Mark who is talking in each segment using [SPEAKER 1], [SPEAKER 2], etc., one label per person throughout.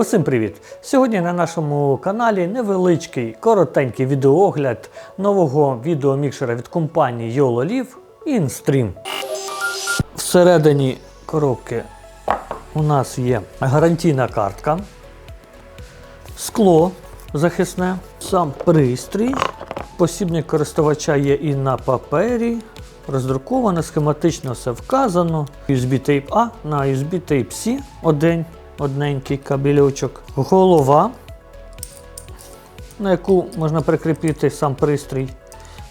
[SPEAKER 1] Усім привіт! Сьогодні на нашому каналі невеличкий коротенький відеоогляд нового відеомікшера від компанії YOLOLIV InStream. Всередині коробки у нас є гарантійна картка, скло захисне, сам пристрій. Посібник користувача є і на папері. Роздруковано, схематично все вказано. USB Type A на USB Type C один, одненький кабельочок. Голова, на яку можна прикріпити сам пристрій.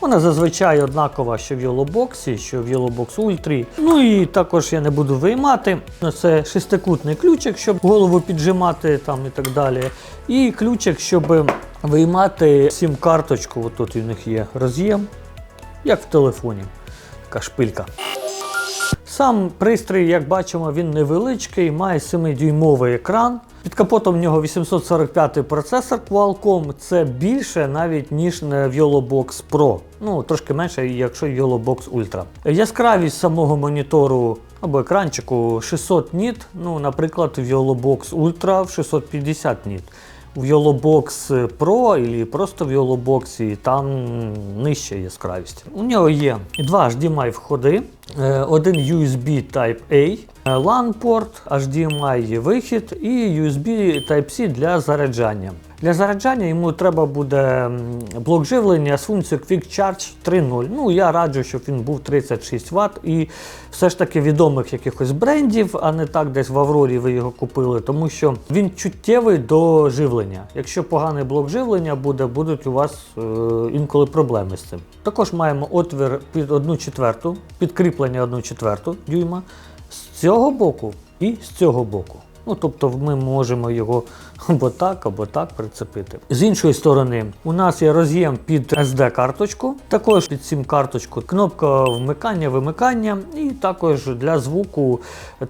[SPEAKER 1] Вона зазвичай однакова, що в YOLOBox, що в YOLOBox Ultra. Ну і також я не буду виймати. Це шестикутний ключик, щоб голову піджимати там і так далі. І ключик, щоб виймати сім-карточку. От тут у них є роз'єм, як в телефоні. Така шпилька. Сам пристрій, як бачимо, він невеличкий, має 7-дюймовий екран. Під капотом в нього 845 процесор Qualcomm. Це більше навіть ніж в YOLOBox Pro. Ну, трошки менше, якщо YOLOBox Ultra. Яскравість самого монітору або екранчику 600 ніт. Ну, наприклад, YOLOBox Ultra в 650 ніт. В YOLOBox Pro і просто в YOLOBox там нижча яскравість. У нього є два HDMI входи, один USB Type-A, е, LAN порт, HDMI вихід і USB Type-C для заряджання. Для заряджання йому треба буде блок живлення з функцією Quick Charge 3.0. Ну, я раджу, щоб він був 36 Вт і все ж таки відомих якихось брендів, а не так десь в Аврорі ви його купили, тому що він чуттєвий до живлення. Якщо поганий блок живлення буде, будуть у вас е, інколи проблеми з цим. Також маємо отвір під 1 четверту, підкріплення 1 четверту дюйма з цього боку і з цього боку. Ну, тобто ми можемо його або так, або так прицепити. З іншої сторони, у нас є роз'єм під SD-карточку, також під сім карточку, кнопка вмикання, вимикання, і також для звуку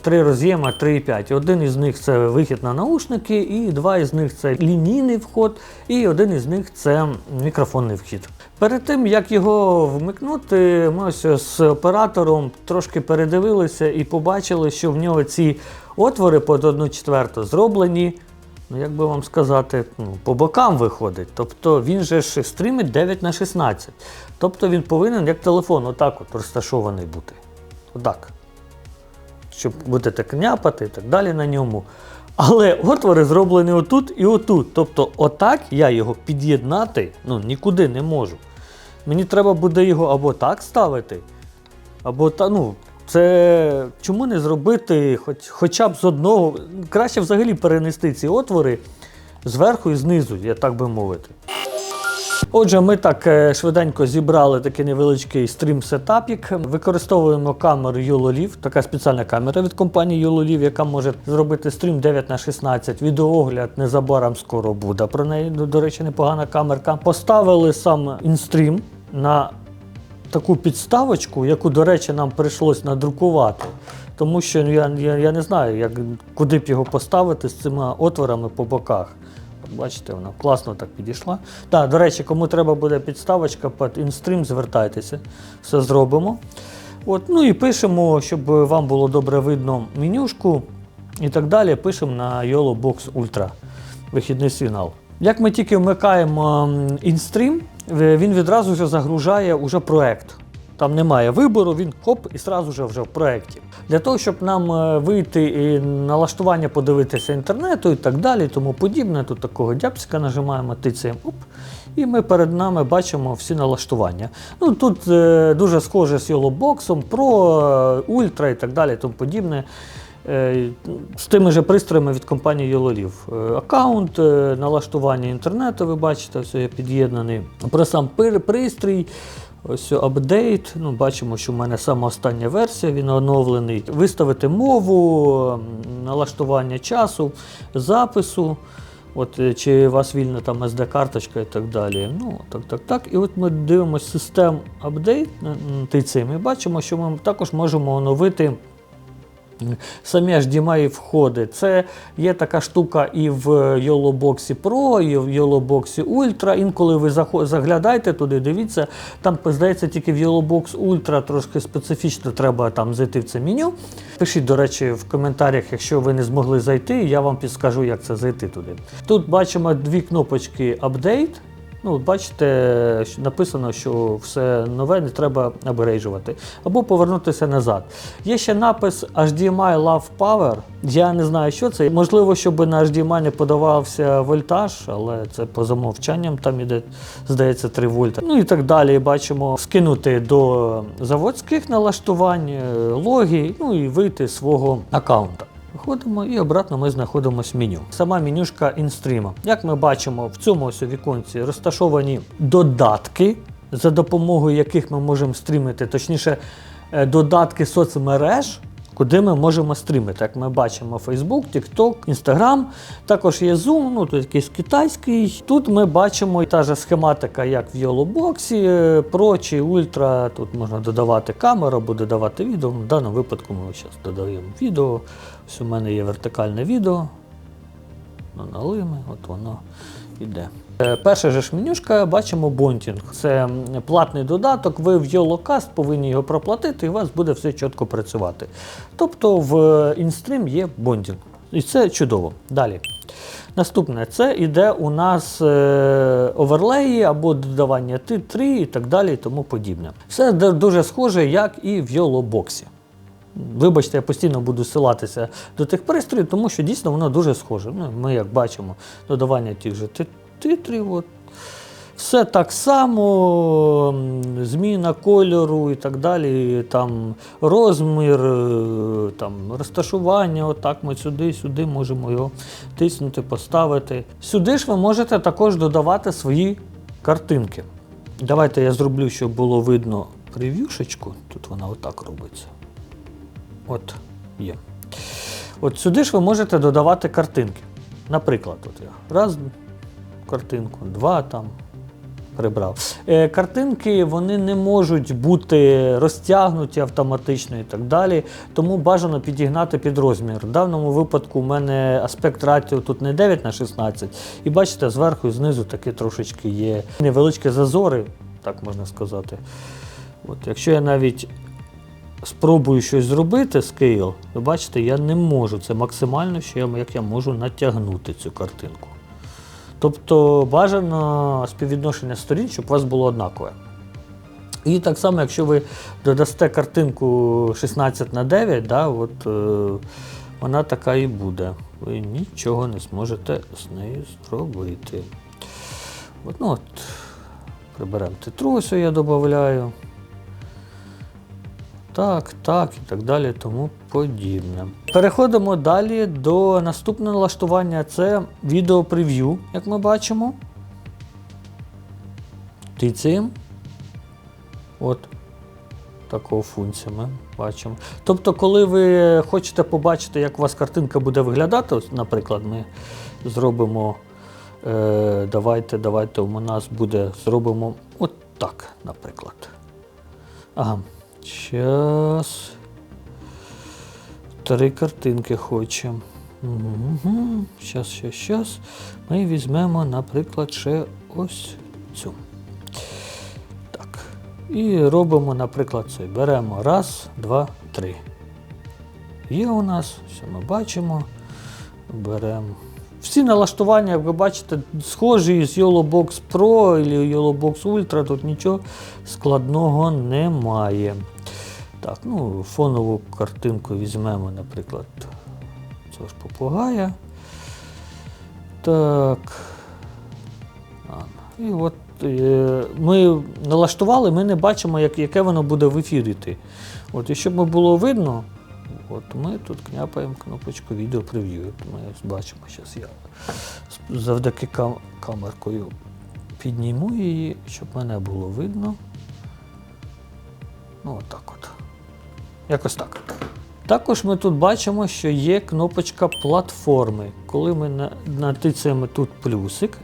[SPEAKER 1] три роз'єма 3,5. Один із них це вихід на наушники, і два із них це лінійний вход, і один із них це мікрофонний вхід. Перед тим як його вмикнути, ми ось з оператором трошки передивилися і побачили, що в нього ці отвори під 1 четверту зроблені. Ну, як би вам сказати, ну, по бокам виходить. Тобто він же ж стрімить 9 на 16. Тобто він повинен як телефон, отак от розташований бути. Отак. Щоб будете княпати і так далі на ньому. Але отвори зроблені отут і отут. Тобто, отак я його під'єднати ну, нікуди не можу. Мені треба буде його або так ставити, або та, ну, це чому не зробити хоч, хоча б з одного. Краще взагалі перенести ці отвори зверху і знизу, я так би мовити. Отже, ми так е, швиденько зібрали такий невеличкий стрім-сетапік. Використовуємо камеру YOLOLIV, така спеціальна камера від компанії YOLOLIV, яка може зробити стрім 9 на 16 Відеоогляд незабаром скоро буде. Про неї, до речі, непогана камерка. Поставили сам інстрім на таку підставочку, яку, до речі, нам прийшлось надрукувати. Тому що ну, я, я, я не знаю, як, куди б його поставити з цими отворами по боках. Бачите, вона класно так підійшла. Так, до речі, кому треба буде підставочка під інстрім, звертайтеся, все зробимо. От, ну і пишемо, щоб вам було добре видно менюшку і так далі. Пишемо на YOLO Box Ultra вихідний сигнал. Як ми тільки вмикаємо інстрім, він відразу вже загружає уже проект. Там немає вибору, він хоп і одразу вже, вже в проєкті. Для того, щоб нам е, вийти і налаштування подивитися інтернету і так далі, тому подібне, тут такого дябчика нажимаємо, тицяємо, оп, і ми перед нами бачимо всі налаштування. Ну, тут е, дуже схоже з YOLOBox, Pro, е, Ultra і так далі, тому подібне. Е, З тими же пристроями від компанії. Е, Аккаунт, налаштування інтернету, ви бачите, все є під'єднаний. Про сам пристрій, ось апдейт. Ну, бачимо, що в мене сама остання версія, він оновлений. Виставити мову, налаштування часу, запису. От, е, чи у вас вільна там SD-карточка і так далі. Ну, так, так, так. І от ми дивимося систем апдейт, Ми бачимо, що ми також можемо оновити самі HDMI входи. Це є така штука і в YOLOBox Pro, і в YOLOBox Ultra. Інколи ви заглядаєте туди, дивіться, там, здається, тільки в YOLOBox Ultra трошки специфічно треба там зайти в це меню. Пишіть, до речі, в коментарях, якщо ви не змогли зайти, я вам підскажу, як це зайти туди. Тут бачимо дві кнопочки Update. Ну, бачите, написано, що все нове не треба аберейжувати. Або повернутися назад. Є ще напис HDMI Love Power. Я не знаю, що це. Можливо, щоб на HDMI не подавався вольтаж, але це по замовчанням там іде, здається, 3 вольта. Ну і так далі. Бачимо скинути до заводських налаштувань, е, логи, ну і вийти з свого аккаунта. Виходимо і обратно ми знаходимося в меню. Сама менюшка інстріма. Як ми бачимо, в цьому ось віконці розташовані додатки, за допомогою яких ми можемо стрімити, точніше, е, додатки соцмереж. Куди ми можемо стрімити, як ми бачимо Facebook, TikTok, Instagram, також є Zoom, ну тут якийсь китайський. Тут ми бачимо та ж схематика, як в YOLOBox, е, Pro чи Ultra. Тут можна додавати камеру або додавати відео. В даному випадку ми зараз додаємо відео. Ось у мене є вертикальне відео. Ну, налими, от воно йде. Е, Перша же ж менюшка бачимо бонтінг. Це платний додаток. Ви в YOLOCAST повинні його проплатити, і у вас буде все чітко працювати. Тобто в InStream є бонтінг. І це чудово. Далі. Наступне це іде у нас е, оверлеї або додавання титри і так далі і тому подібне. Все дуже схоже, як і в YOLOBox. Вибачте, я постійно буду ссилатися до тих пристроїв, тому що дійсно воно дуже схоже. Ну, ми як бачимо, додавання тих же титрів. От. Все так само, зміна кольору і так далі, там розмір, е, там розташування, отак ми сюди, сюди можемо його тиснути, поставити. Сюди ж ви можете також додавати свої картинки. Давайте я зроблю, щоб було видно прев'юшечку. Тут вона отак робиться. От є. От сюди ж ви можете додавати картинки. Наприклад, от я раз картинку, два там прибрав. Е, картинки вони не можуть бути розтягнуті автоматично і так далі, тому бажано підігнати під розмір. В даному випадку у мене аспект радіо тут не 9 на 16, і бачите, зверху і знизу такі трошечки є невеличкі зазори, так можна сказати. От, якщо я навіть спробую щось зробити скейл, ви бачите, я не можу. Це максимально, що я, як я можу натягнути цю картинку. Тобто бажано співвідношення сторін, щоб у вас було однакове. І так само, якщо ви додасте картинку 16 на 9, да, от, е, вона така і буде. Ви нічого не зможете з нею зробити. От, ну, от, приберемо титрусю, я додаю. Так, так і так далі, тому подібне. Переходимо далі до наступного налаштування. Це відео прев'ю, як ми бачимо. Тицяємо. От таку функцію ми бачимо. Тобто, коли ви хочете побачити, як у вас картинка буде виглядати, ось, наприклад, ми зробимо. Е, давайте, давайте, у нас буде, зробимо от так, наприклад. Ага. Щас. Три картинки хочемо. Угу. Щас, щас, щас. Ми візьмемо, наприклад, ще ось цю. Так. І робимо, наприклад, цей. Беремо раз, два, три. Є у нас, все ми бачимо. Беремо. Всі налаштування, як ви бачите, схожі з YOLOBox Pro і YOLOBox Ultra, тут нічого складного немає. Так, ну, фонову картинку візьмемо, наприклад, цього ж попугая. Так. І от е, ми налаштували, ми не бачимо, як, яке воно буде в ефірі. От, і щоб було видно, от ми тут княпаємо кнопочку відео прев'ю. Ми бачимо, зараз я завдяки кам- камеркою підніму її, щоб мене було видно. Ну, отак от. Якось так. Також ми тут бачимо, що є кнопочка платформи. Коли ми на- натицяємо тут плюсик,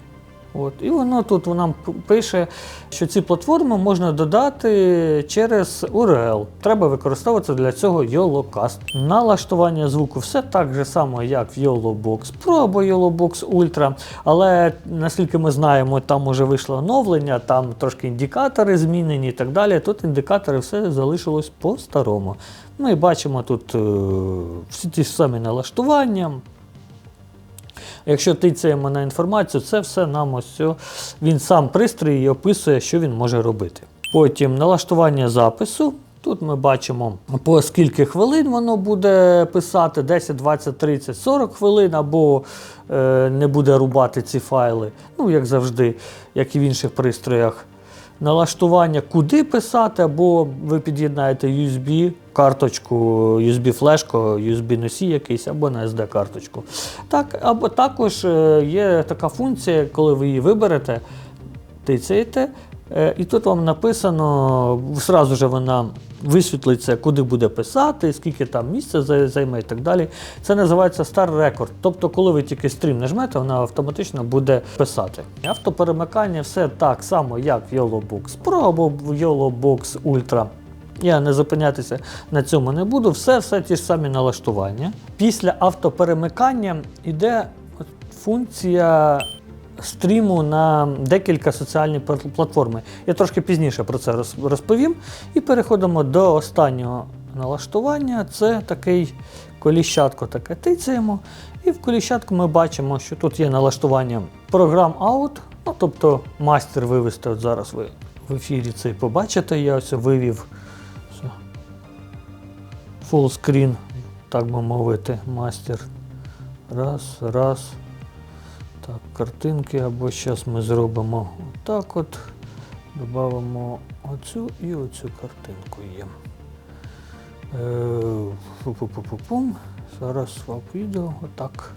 [SPEAKER 1] От, і воно тут нам пише, що ці платформи можна додати через URL. Треба використовувати для цього YOLOcast. Налаштування звуку все так же само, як в YOLOBox Pro або YOLOBox Ultra. Але наскільки ми знаємо, там вже вийшло оновлення, там трошки індикатори змінені і так далі. Тут індикатори все залишилось по-старому. Ми бачимо тут е, всі ті самі налаштування. Якщо тицяємо на інформацію, це все нам ось він сам пристрій і описує, що він може робити. Потім налаштування запису. Тут ми бачимо по скільки хвилин воно буде писати: 10, 20, 30, 40 хвилин, або е, не буде рубати ці файли, ну як завжди, як і в інших пристроях. Налаштування, куди писати, або ви під'єднаєте USB, карточку, USB-флешку, USB-носій якийсь, або на SD-карточку. Так, або також е, є така функція, коли ви її виберете, тицяєте, е, і тут вам написано, зразу же вона висвітлиться, куди буде писати, скільки там місця займе і так далі. Це називається Star Record. Тобто, коли ви тільки стрім нажмете, вона автоматично буде писати. Автоперемикання все так само, як в YOLOBox Pro або в YOLOBox Ultra. Я не зупинятися на цьому не буду. Все, все ті ж самі налаштування. Після автоперемикання йде функція стріму на декілька соціальні платформи. Я трошки пізніше про це розповім. І переходимо до останнього налаштування. Це такий коліщатко таке тицяємо. І в коліщатку ми бачимо, що тут є налаштування програм out, ну тобто мастер вивести. От зараз ви в ефірі це побачите. Я ось вивів full так би мовити, мастер. Раз, раз. Так, картинки, або зараз ми зробимо отак от. Додамо оцю і оцю картинку є. Е. Зараз свап відео. Отак.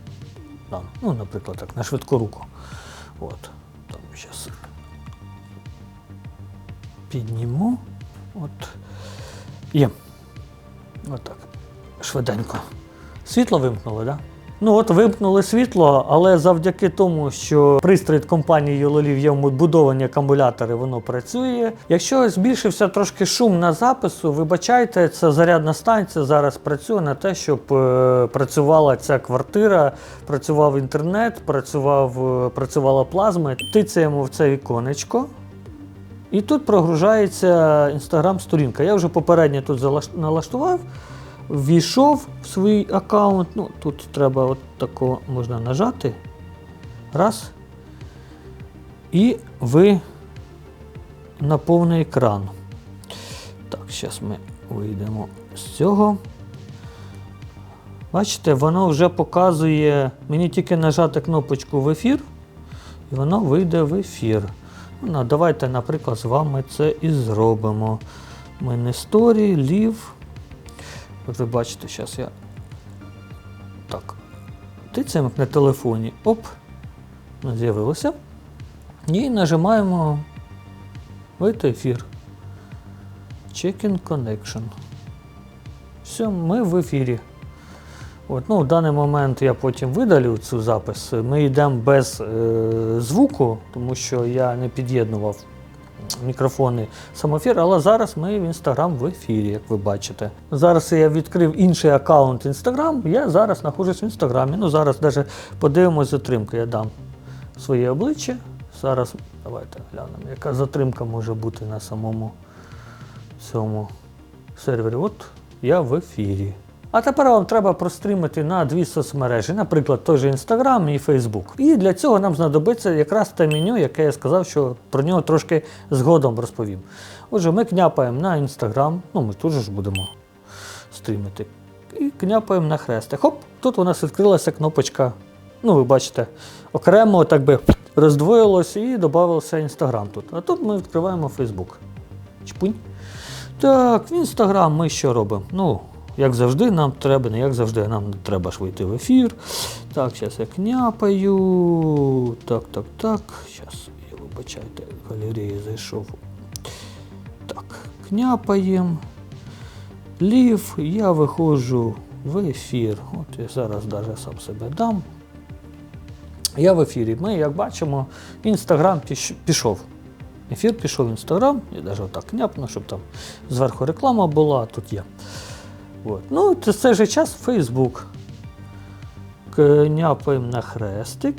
[SPEAKER 1] Да. Ну, наприклад, так, на швидку руку. От. Там зараз підніму. От. Є. Отак. Швиденько. Світло вимкнули, так? Да? Ну от вимкнули світло, але завдяки тому, що пристрій компанії Yololiv є вбудовані акумулятори, воно працює. Якщо збільшився трошки шум на запису, вибачайте, це зарядна станція зараз працює на те, щоб е, працювала ця квартира, працював інтернет, працював, е, працювала плазма. Тицяємо в це віконечко. І тут прогружається інстаграм-сторінка. Я вже попередньо тут налаштував, ввійшов в свій аккаунт. Ну, тут треба от тако можна нажати. Раз. І ви на повний екран. Так, зараз ми вийдемо з цього. Бачите, воно вже показує. Мені тільки нажати кнопочку в ефір, і воно вийде в ефір. Ну, давайте, наприклад, з вами це і зробимо. Ми не сторі, лів. От ви бачите, зараз я так. Тицяємо на телефоні. Оп. З'явилося. І нажимаємо вийти ефір. Check-in connection. Все, ми в ефірі. От, ну, в даний момент я потім видалю цю запис. Ми йдемо без е, звуку, тому що я не під'єднував мікрофони самоефір, але зараз ми в інстаграм в ефірі, як ви бачите. Зараз я відкрив інший аккаунт інстаграм, я зараз знаходжусь в інстаграмі. Ну зараз навіть подивимось затримку. Я дам своє обличчя. Зараз давайте глянемо, яка затримка може бути на самому цьому сервері. От я в ефірі. А тепер вам треба простримити на дві соцмережі, наприклад, той же Instagram і Facebook. І для цього нам знадобиться якраз те меню, яке я сказав, що про нього трошки згодом розповім. Отже, ми княпаємо на Instagram, ну ми тут же ж будемо стрімити. І княпаємо на хрестик. Хоп, тут у нас відкрилася кнопочка. Ну, ви бачите, окремо так би роздвоїлося і додався Instagram тут. А тут ми відкриваємо Facebook. Чпунь. Так, в Інстаграм ми що робимо? Ну, як завжди, нам треба, не як завжди, нам треба ж вийти в ефір. Так, зараз я княпаю. Так, так, так. Зараз, я вибачайте, галерея зайшов. Так, княпаємо. Лів, я виходжу в ефір. От я зараз навіть сам себе дам. Я в ефірі. Ми, як бачимо, інстаграм пішов. Ефір пішов в інстаграм, я навіть отак княпну, щоб там зверху реклама була, а тут є. От. Ну, в цей же час Фейсбук. Княпаємо на хрестик.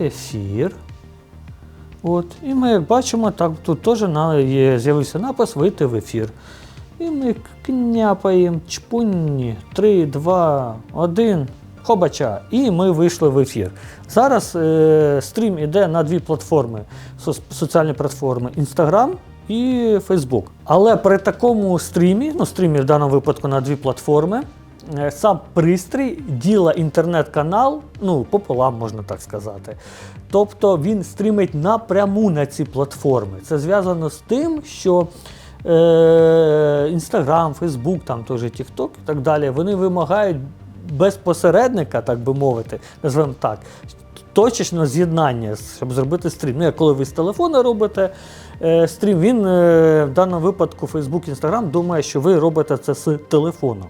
[SPEAKER 1] Ефір. От. І ми, як бачимо, так, тут теж з'явився напис вийти в ефір. І ми княпаємо чпунні 3, 2, 1. Хобача, і ми вийшли в ефір. Зараз е, стрім іде на дві платформи, соц- соціальні платформи Instagram і Facebook. Але при такому стрімі, ну стрімі в даному випадку на дві платформи, е, сам пристрій діла інтернет-канал, ну пополам можна так сказати. Тобто він стрімить напряму на ці платформи. Це зв'язано з тим, що е, Інстаграм, Фейсбук, там теж TikTok і так далі, вони вимагають без посередника, так би мовити, назвемо так, точечно з'єднання, щоб зробити стрім. Ну, як коли ви з телефона робите е, стрім, він е, в даному випадку Facebook, Instagram думає, що ви робите це з телефону.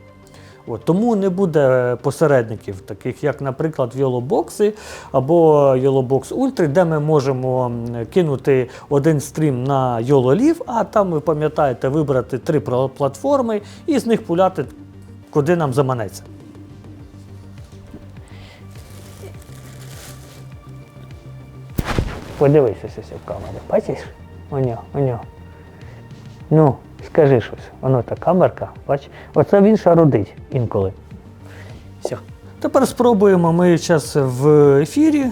[SPEAKER 1] От, тому не буде посередників, таких як, наприклад, Yellowbox або Yellowbox Ultra, де ми можемо кинути один стрім на YOLOLIV, а там, ви пам'ятаєте, вибрати три платформи і з них пуляти, куди нам заманеться. Подивися в камеру. Бачиш? У нього. Ну, скажи щось. Воно та камерка, бач. Оце він шарудить інколи. Все. Тепер спробуємо. Ми зараз в ефірі.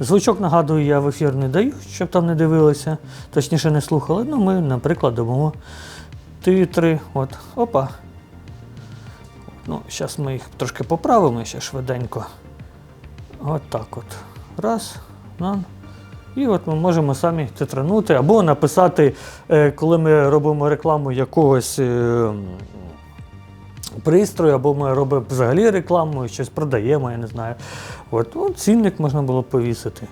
[SPEAKER 1] Звучок, нагадую, я в ефір не даю, щоб там не дивилися, точніше не слухали. Ну, ми, наприклад, дамо титри. От, опа. Ну, зараз ми їх трошки поправимо ще швиденько. От так от. Раз, на. І от ми можемо самі титранути або написати, е, коли ми робимо рекламу якогось е, пристрою, або ми робимо взагалі рекламу, щось продаємо, я не знаю. От, ну, цінник можна було повісити.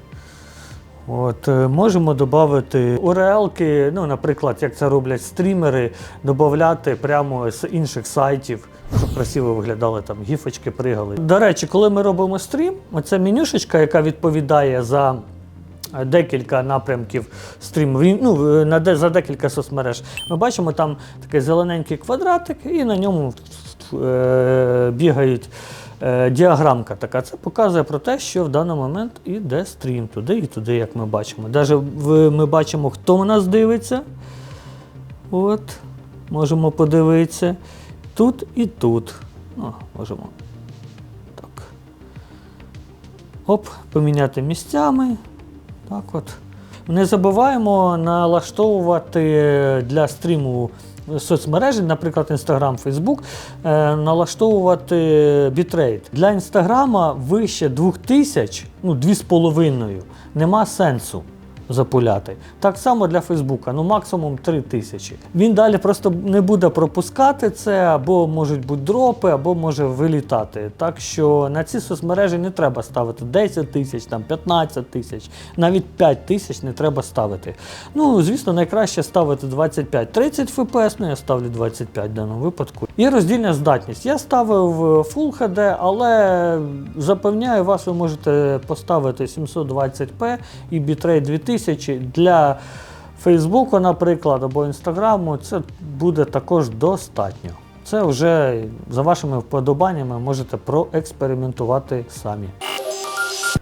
[SPEAKER 1] От, е, можемо додати URL-ки, ну, наприклад, як це роблять стрімери, додати прямо з інших сайтів, щоб красиво виглядали там гіфочки, пригали. До речі, коли ми робимо стрім, оця менюшечка, яка відповідає за декілька напрямків стріму, він- ну, е, на за декілька соцмереж, ми бачимо там такий зелененький квадратик, і на ньому е, бігають е, діаграмка така. Це показує про те, що в даний момент іде стрім туди і туди, як ми бачимо. Навіть ми бачимо, хто у нас дивиться. От, можемо подивитися. Тут і тут. Ну, можемо. Оп, поміняти місцями. Так от. Не забуваємо налаштовувати для стріму соцмережі, наприклад, Instagram, Facebook, е, налаштовувати бітрейт. Для Інстаграма вище 2000, ну 2,5 нема сенсу запуляти. Так само для Фейсбука, ну максимум 3000. Він далі просто не буде пропускати це, або можуть бути дропи, або може вилітати. Так що на ці соцмережі не треба ставити 10 тисяч, там 15 тисяч, навіть 5 тисяч не треба ставити. Ну, звісно, найкраще ставити 25-30 FPS, ну я ставлю 25 в даному випадку. І роздільна здатність. Я ставив Full HD, але запевняю вас, ви можете поставити 720p і бітрейт 2000 для Фейсбуку, наприклад, або Інстаграму, це буде також достатньо. Це вже за вашими вподобаннями можете проекспериментувати самі.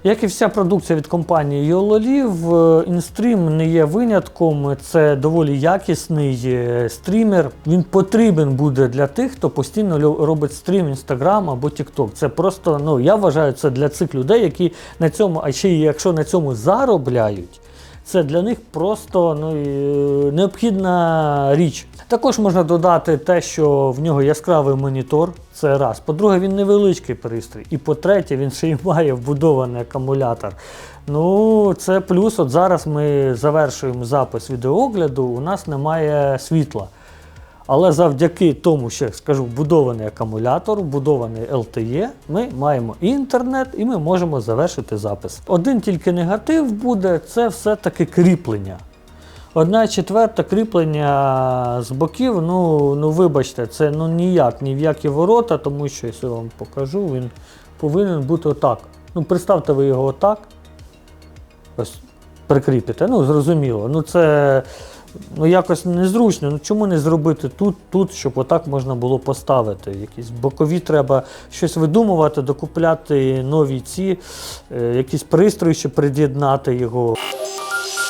[SPEAKER 1] Як і вся продукція від компанії YOLOLIV, InStream не є винятком. Це доволі якісний е, стрімер. Він потрібен буде для тих, хто постійно робить стрім Instagram або TikTok. Це просто, ну я вважаю, це для цих людей, які на цьому, а ще якщо на цьому заробляють. Це для них просто ну, е, необхідна річ. Також можна додати те, що в нього яскравий монітор. Це раз. По-друге, він невеличкий пристрій. І по-третє, він ще й має вбудований акумулятор. Ну, це плюс. От зараз ми завершуємо запис відеоогляду, у нас немає світла. Але завдяки тому, що скажу, вбудований акумулятор, вбудований LTE, ми маємо інтернет, і ми можемо завершити запис. Один тільки негатив буде це все-таки кріплення. Одна четверта кріплення з боків, ну, ну вибачте, це ну ніяк, ні в які ворота, тому що якщо я вам покажу, він повинен бути отак. Ну, представте ви його отак. Ось прикріпите. Ну, зрозуміло. Ну це ну, якось незручно. Ну чому не зробити тут, тут, щоб отак можна було поставити? Якісь бокові треба щось видумувати, докупляти нові ці, е, якісь пристрої, щоб приєднати його.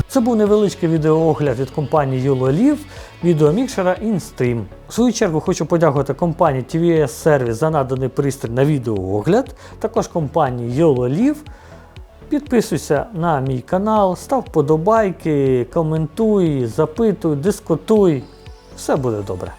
[SPEAKER 1] Це був невеличкий відеоогляд від компанії YOLOLIV, відеомікшера InStream. В свою чергу хочу подякувати компанії TVS Service за наданий пристрій на відеоогляд, також компанії YOLOLIV. Підписуйся на мій канал, став подобайки, коментуй, запитуй, дискутуй. Все буде добре.